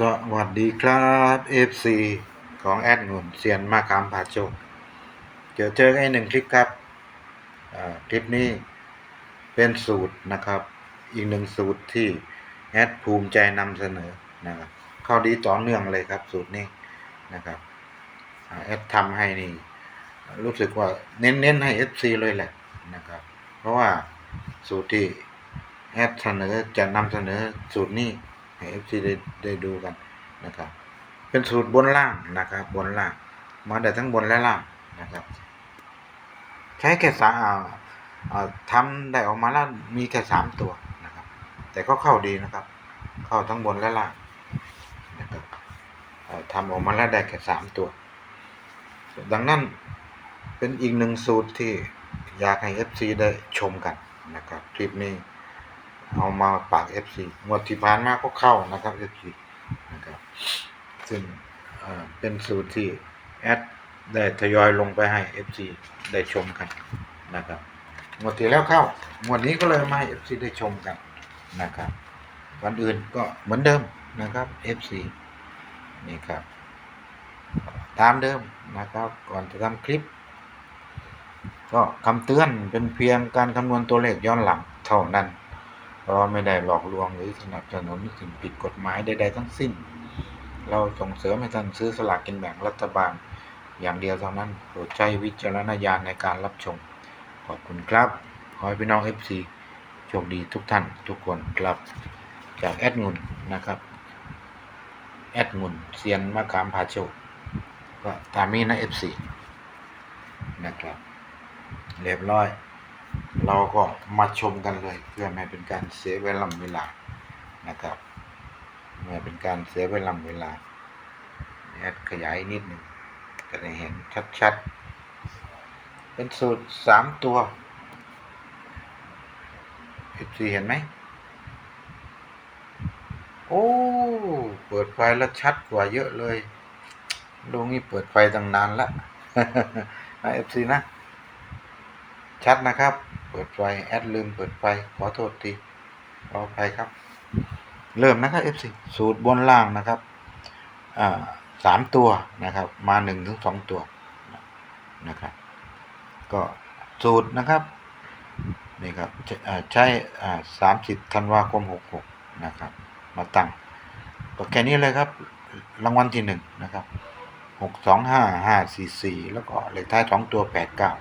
สวัสดีครับ FC ของแอดงุนเซียนมาคามผาโจกเจอเจอกันอีกหนึ่งคลิปครับอ่าคลิปนี้เป็นสูตรนะครับ อีกหนึ่งสูตรที่แอดภูมิใจนำเสนอนะครับเข้าดีต่อเนื่องเลยครับ สูตรนี้นะครับแอดทำให้นี่ รู้สึกว่าเน้นๆให้ FC เลยแหละนะครับ เพราะว่าสูตรที่แอดเสนอจะนำเสนอสูตรนี้ ให้ FC ได้ได้ดูกันนะครับ เป็นสูตรบนล่างนะครับ บนล่าง มาได้ทั้งบนและล่างนะครับ ใช้แค่สามอ่าทำได้ออกมาแล้วมีแค่สามตัวนะครับ แต่ก็เข้าดีนะครับ เข้าทั้งบนและล่างนะครับทำออกมาแล้วได้แค่สามตัว ดังนั้นเป็นอีกหนึ่งสูตรที่อยากให้ FC ได้ชมกันนะครับ คลิปนี้ เอามาฝาก FC งวดที่ผ่านมาก็เข้านะครับ FC นะครับ ซึ่งเป็นสูตรที่แอดได้ทยอยลงไปให้ FC ได้ชมกันนะครับงวดที่แล้วเข้างวดนี้ก็เลยมาให้ FC ได้ชมกันนะครับ วันอื่นก็เหมือนเดิมนะครับ FC นี่ครับ ตามเดิมนะครับ ก่อนจะทำคลิป ก็คำเตือนเป็นเพียงการคำนวณตัวเลขย้อนหลังเท่านั้น เพราะไม่ได้หลอกลวงหรือสนับสนุนสิ่งผิดกฎหมายใดๆทั้งสิ้น เราส่งเสริมให้ท่านซื้อสลากกินแบ่งรัฐบาล อย่างเดียวเท่านั้นโปรดใช้วิจารณญาณในการรับชม ขอบคุณครับ ขอให้พี่น้อง FC โชคดีทุกท่านทุกคนครับ จากแอดงุนนะครับ แอดงุนเซียนมะขามพาโชคก็ตามนี้นะ FC นะครับ เรียบร้อย เราก็มาชมกันเลยเพื่อไม่เป็นการเสียเวลาเวลานะครับไม่เป็นการเสียเวลาเวลาแอดขยายนิดหนึ่งจะได้เห็นชัดๆ เป็นสูตรสามตัวเอฟซีเห็นไหมโอ้ เปิดไฟแล้วชัดกว่าเยอะเลยดูงี้เปิดไฟตั้งนานละนะเอฟซีนะ ชัดนะครับ ปิดไฟแอดลืมเปิดไฟขอโทษทีขออภัยครับ เริ่มนะครับ FC สูตรบนล่างนะครับสามตัวนะครับ มาหนึ่งถึงสองตัวนะครับ ก็สูตรนะครับนี่ครับใช้สามสิบธันวาคมหกหกนะครับ มาตั้งก็แค่นี้เลยครับ รางวัลที่หนึ่งนะครับหกสองห้าห้าสี่สี่แล้วก็เลขท้ายสองตัวแปดเก้า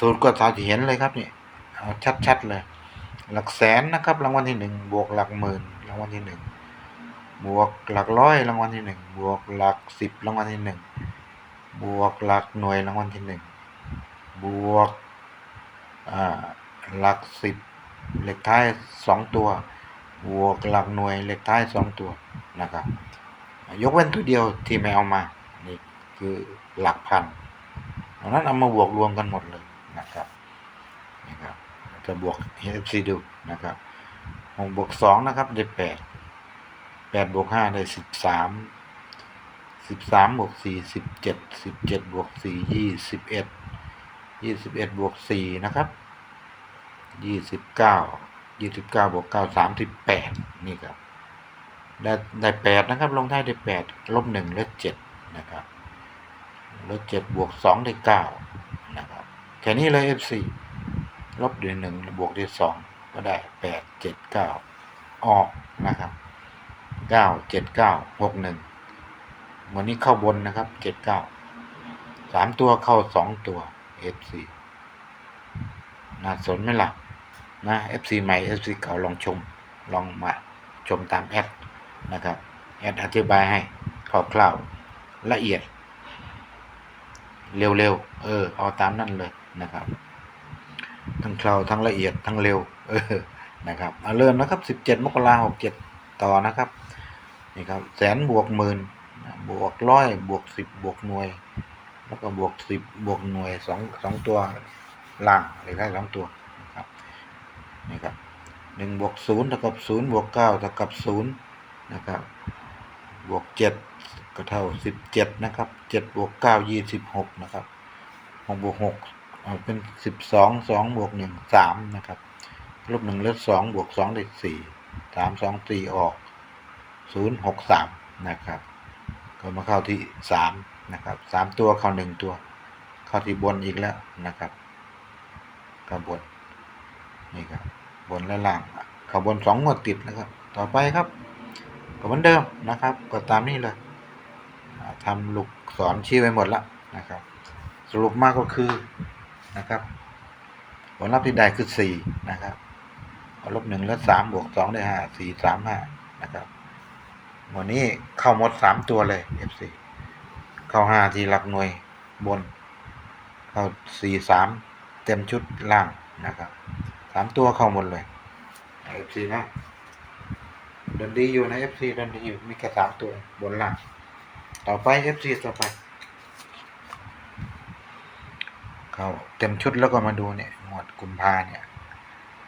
สูตรก็ตามที่เห็นเลยครับนี่เอาชัดๆเลย หลักแสนนะครับ รางวัลที่หนึ่งบวกหลักหมื่นรางวัลที่หนึ่งบวกหลักร้อยรางวัลที่หนึ่งบวกหลักสิบรางวัลที่หนึ่งบวกหลักหน่วยรางวัลที่หนึ่งบวกหลักสิบเลขท้ายสองตัว บวกหลักหน่วยเลขท้ายสองตัวนะครับ ยกเว้นตัวเดียวที่ไม่เอามา นี่คือหลักพันดังนั้นเอามาบวกรวมกันหมดเลย นะครับนะครับจะบวกให้ FC ดูนะครับหกบวกสองนะครับได้แปดแปดบวกห้าได้สิบสามสิบสามบวกสี่สิบเจ็ดสิบเจ็ดบวกสี่ยี่สิบเอ็ดยี่สิบเอ็ดบวกสี่นะครับยี่สิบเก้ายี่สิบเก้าบวกเก้าสามสิบแปดนี่ครับได้ได้แปดนะครับ ลงท้ายได้แปดลบหนึ่งลบเจ็ดนะครับลบเจ็ดบวกสองได้เก้า แค่นี้เลย F4 ลบด้วยหนึ่งบวกด้วยสองก็ได้แปดเจ็ดเก้าออกนะครับเก้าเจ็ดเก้าหกหนึ่งวันนี้เข้าบนนะครับเจ็ดเก้าสามตัวเข้าสองตัว F4 น่าสนไหมล่ะนะ FC ใหม่ FC เก่าลองชมลองมาชมตามแอดนะครับ แอดอธิบายให้คร่าวๆละเอียด เร็วๆ เออ เอาตามนั่นเลย นะครับ ทั้งคราวทั้งละเอียดทั้งเร็ว เออนะครับเอาเริ่มนะครับสิบเจ็ดมกราหกเจ็ดต่อนะครับนี่ครับแสนบวกหมื่นบวกร้อยบวกสิบบวกหน่วย แล้วก็บวกสิบบวกหน่วยสองสองตัวล่างเลยได้สองตัวนะครับนี่ครับหนึ่งบวกศูนย์เท่ากับศูนย์บวกเก้าเท่ากับศูนย์นะครับบวกเจ็ดก็เท่าสิบเจ็ดนะครับเจ็ดบวกเก้ายี่สิบหกนะครับหกบวกหก เอาเป็นสิบสองสองบวกหนึ่งสามนะครับลบหนึ่งลบสองบวกสองได้สี่สามสองสี่ออกศูนย์หกสามนะครับ ก็มาเข้าที่สามนะครับสามตัวเข้าหนึ่งตัว เข้าที่บนอีกแล้วนะครับกับบนนี่ครับบนและล่างข้าบนสองงวดติดนะครับ ต่อไปครับก็เหมือนเดิมนะครับ ก็ตามนี้เลยทำลูกศรชี้ไว้หมดแล้วนะครับ สรุปมากก็คือ นะครับผลลัพธ์ที่ได้คือสี่นะครับลบหนึ่งแล้วสามบวกสองได้ห้าสี่สามห้านะครับวันนี้เข้าหมดสามตัวเลย F4 เข้าห้าที่หลักหน่วยบน เข้าสี่สามเต็มชุดล่างนะครับสามตัวเข้าหมดเลย F4 นะดินดีอยู่นะ F4 ดินดีอยู่มีแค่สามตัวบนล่าง ต่อไป F4 ต่อไป เขาเต็มชุดแล้วก็มาดูเนี่ยหมวดกุมภาเนี่ย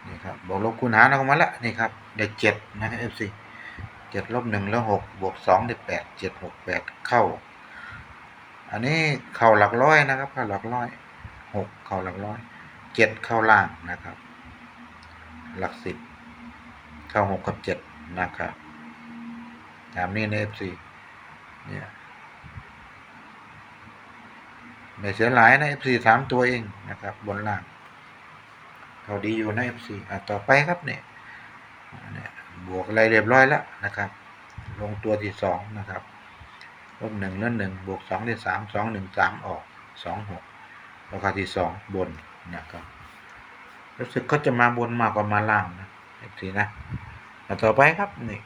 นี่ครับบวกลบคูณหารออกมาละนี่ครับได้เจ็ดนะครับ FC เจ็ดลบหนึ่งแล้วหกบวกสองได้แปดเจ็ดหกแปดเข้า อันนี้เข้าหลักร้อยนะครับเข้าหลักร้อยหกเข้าหลักร้อยเจ็ดเข้าล่างนะครับ หลักสิบเข้าหกกับเจ็ดนะครับตามนี้ใน FC เนี่ย ไม่เสียหลายนะ FC สามตัวเองนะครับ บนล่างเขาดีอยู่นะ FC อะต่อไปครับเนี่ยบวกอะไรเรียบร้อยแล้วนะครับ ลงตัวที่สองนะครับลบหนึ่งแล้วหนึ่งบวกสองได้สามสองหนึ่งสามออกสองหกราคาที่สองบนนะครับรู้สึกก็จะมาบนมากกว่ามาล่างนะ FC นะอะต่อไปครับนี่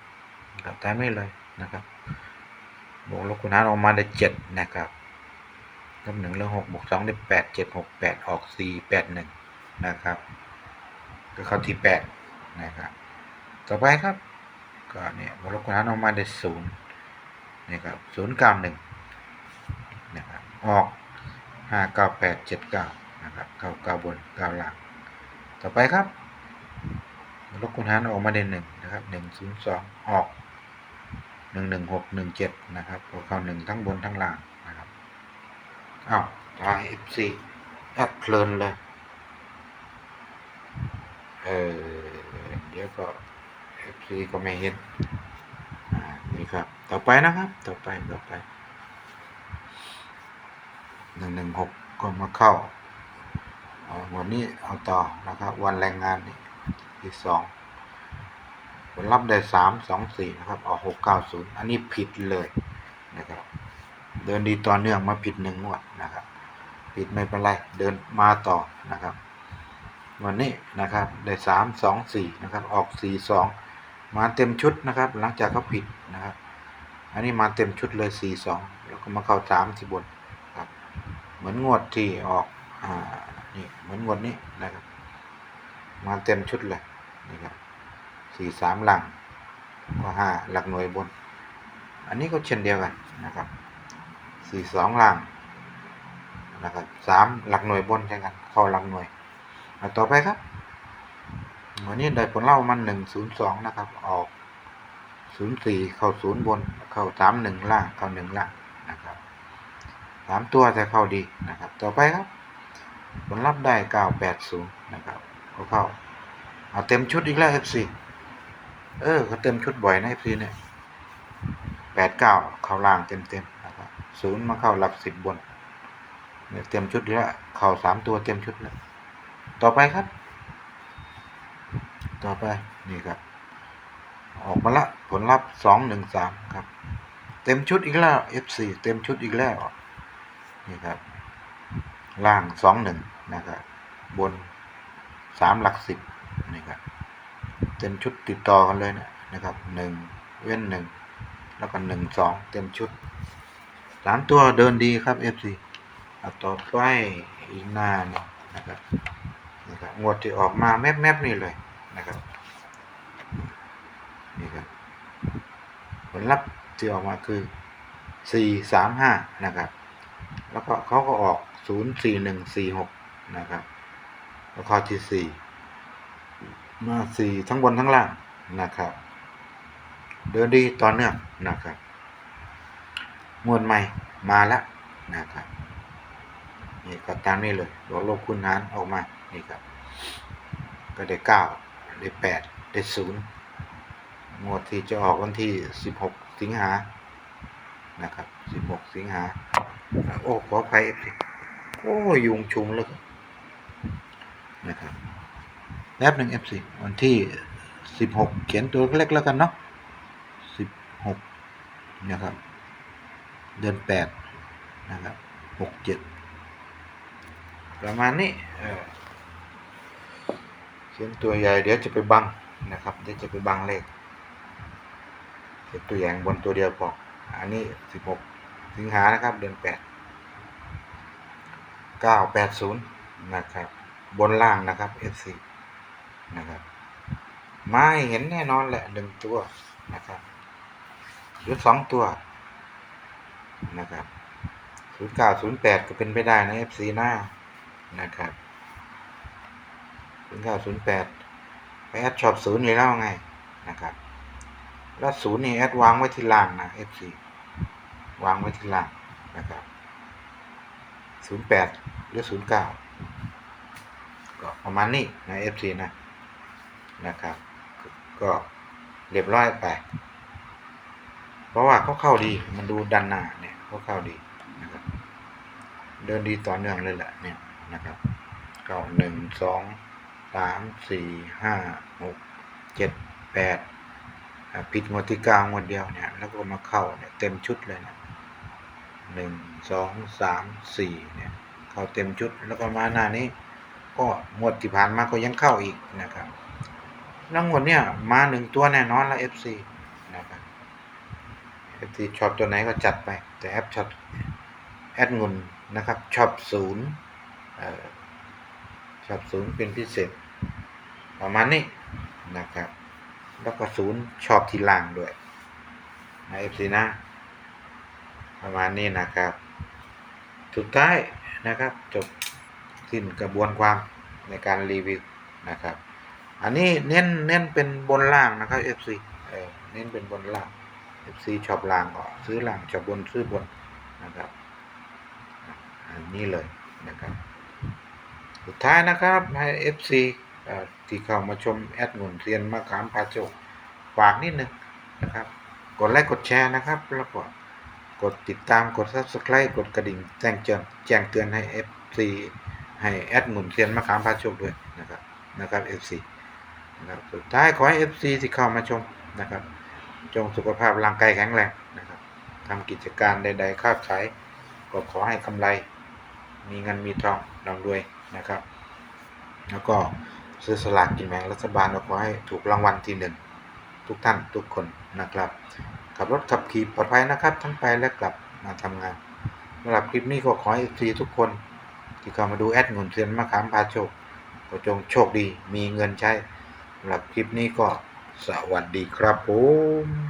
กับตามไม่เลยนะครับบวกลบคูณหารออกมาได้เจ็ดนะครับ ลบหนึ่งลบหกบวกสองได้แปดเจ็ดหกแปดออกสี่แปดหนึ่งนะครับ ก็เข้าที่แปดนะครับ ต่อไปครับ ก็เนี่ยบวกลบคูณหารออกมาได้ศูนย์นี่ครับศูนย์เก้าหนึ่งนะครับออกห้าเก้าแปดเจ็ดเก้านะครับเก้าเก้าบนเก้าล่างต่อไปครับบวกลบคูณหารออกมาได้หนึ่งนะครับหนึ่งศูนย์สองออกหนึ่งหนึ่งหกหนึ่งเจ็ดนะครับก็เข้าหนึ่งทั้งบนทั้งล่าง อ้าวตายเอฟซีแอดเพลินเลยเออเดี๋ยวก็เอฟซีก็ไม่เห็นอ่านี่ครับ ต่อไปนะครับ ต่อไปต่อไปหนึ่งหนึ่งหกก็มาเข้าเอาวันนี้เอาต่อนะครับ วันแรงงานนี่ที่สองผลลัพธ์ได้สามสองสี่นะครับออกหกเก้าศูนย์อันนี้ผิดเลยนะครับ เดินดีต่อเนื่องมาผิดหนึ่งงวดนะครับ ผิดไม่เป็นไร เดินมาต่อนะครับ วันนี้นะครับได้สามสองสี่นะครับ ออกสี่สองมาเต็มชุดนะครับ หลังจากเขาผิดนะครับ อันนี้มาเต็มชุดเลยสี่สองแล้วก็มาเข้าสามสิบนครับ เหมือนงวดที่ออกอ่านี่เหมือนงวดนี้นะครับ มาเต็มชุดเลยนี่ครับสี่สามหลังก็ห้าหลักหน่วยบน อันนี้ก็เช่นเดียวกันนะครับ สี่สองล่างนะครับสามหลักหน่วยบนใช่กันเข้าหลักหน่วยต่อไปครับวันนี้ได้ผลเล่ามันหนึ่งศูนย์สองนะครับ ออกศูนย์สี่เข้าศูนย์บน เข้าสามหนึ่งล่าง เข้าหนึ่งล่างนะครับสามตัวแต่เข้าดีนะครับ ต่อไปครับ ผลลัพธ์ได้เก้าแปดศูนย์นะครับก็เข้าเอาเต็มชุดอีกแล้ว FC เออเขาเต็มชุดบ่อยนะ FC เนี่ยแปดเก้าเข้าล่างเต็มเต็ม ศูนย์มาเข้าหลักสิบบนเนี่ยเต็มชุดแล้วเข้าสามตัวเต็มชุดแล้วต่อไปครับ ต่อไปนี่ครับ ออกมาละผลลัพธ์สองหนึ่งสามครับ เต็มชุดอีกแล้ว F4 เต็มชุดอีกแล้วนี่ครับ ล่างสองหนึ่งนะครับบนสามหลักสิบนี่ครับเต็มชุดติดต่อกันเลยนะนะครับหนึ่งเว้นหนึ่งแล้วก็หนึ่งสองเต็มชุด สามตัวเดินดีครับ FC เอาต่อไปอีกหน้านึงนะครับนะครับงวดที่ออกมาแมบแมบๆนี่เลยนะครับนี่ครับผลลัพธ์ที่ออกมาคือสี่สามห้านะครับ แล้วก็เขาก็ออกศูนย์สี่หนึ่งสี่หกนะครับแล้วข้อที่สี่มาสี่ทั้งบนทั้งล่างนะครับ เดินดีต่อเนื่องนะครับ งวดใหม่มาแล้วนะครับนี่ก็ตามนี้เลยบวกลบคูณหารออกมานี่ครับ ก็ได้เก้าได้แปดได้ศูนย์งวดที่จะออกวันที่16สิงหานะครับ16สิงหาโอ้ขออภัยเอฟซีโอ้ยุงชุมเลยนะครับแป๊บหนึ่งเอฟซีวันที่16เขียนตัวเล็กแล้วกันเนาะ16นะครับ เดือน8นะครับ67ประมาณนี้เออเขียนตัวใหญ่เดี๋ยวจะไปบังนะครับ เดี๋ยวจะไปบังเลขเขียนตัวอย่างบนตัวเดียวพออันนี้16สิงหานะครับ เดือน8 980นะครับ บนล่างนะครับ FC นะครับไมาให้เห็นแน่นอนแหละหนึ่งตัวนะครับหรือสองตัว นะครับ0908ก็เป็นไปได้นะ FC หน้านะครับ0908ไปแอดช็อปศูนย์เลยแล้วไงนะครับแล้วศูนย์นี่แอดวางไว้ที่ล่างนะ FC วางไว้ที่ล่างนะครับ08หรือ09ก็ประมาณนี้นะ FC นะนะครับ ก็เรียบร้อยไป เพราะว่าเขาเข้าดีมันดูดันหน้าเนี่ยเขาเข้าดีนะครับ เดินดีต่อเนื่องเลยแหละเนี่ยนะครับเก้าหนึ่งสองสามสี่ห้าหกเจ็ดแปดผิดงวดที่เก้างวดเดียวเนี่ยแล้วก็มาเข้าเนี่ยเต็มชุดเลยนะหนึ่งสองสามสี่เนี่ยเข้าเต็มชุดแล้วก็มาหน้านี้ ก็งวดที่ผ่านมาก็ยังเข้าอีกนะครับแล้วงวดเนี่ยมาหนึ่งตัวแน่นอนละ FC นะครับ FC ชอบตัวไหนก็จัดไป แต่แอปช็อบแอดงุนนะครับช็อบศูนย์เอ่อชอบศูนย์เป็นพิเศษ ประมาณนี้นะครับ แล้วก็ศูนย์ชอบทีล่างด้วยนะ FC นะ ประมาณนี้นะครับ สุดท้ายนะครับ จบสิ้นกระบวนความในการรีวิวนะครับ อันนี้เน้นเน้นเป็นบนล่างนะครับ FC เออเน้นเป็นบนล่าง FC ชอบล่างก็ซื้อล่างชอบบนซื้อบนนะครับ อันนี้เลยนะครับ สุดท้ายนะครับให้ FC เอ่อที่เข้ามาชมแอดหนุนเซียนมะขามพาโจกฝากนิดนึงนะครับ กดไลค์กดแชร์นะครับ แล้วก็กดติดตามกด subscribe กดกระดิ่งแจ้งเตือนแจ้งเตือนให้ FC ให้แอดหนุนเซียนมะขามพาโชคด้วยนะครับนะครับ FC นะครับสุดท้ายขอให้ FC ที่เข้ามาชมนะครับ จงสุขภาพร่างกายแข็งแรงนะครับทำกิจการใด ๆ ค้าขาย ก็ขอให้กำไร มีเงินมีทองร่ำรวยนะครับ แล้วก็ซื้อสลากกินแบ่งรัฐบาลก็ขอให้ถูกรางวัลที่หนึ่งทุกท่านทุกคนนะครับ ขับรถขับขี่ปลอดภัยนะครับ ทั้งไปและกลับมาทำงานสำหรับคลิปนี้ก็ขอให้ฟรีทุกคน ที่เข้ามาดูแอดเงินเซียนมะขามพาโชคก็จงโชคดีมีเงินใช้สำหรับคลิปนี้ก็ สวัสดีครับผม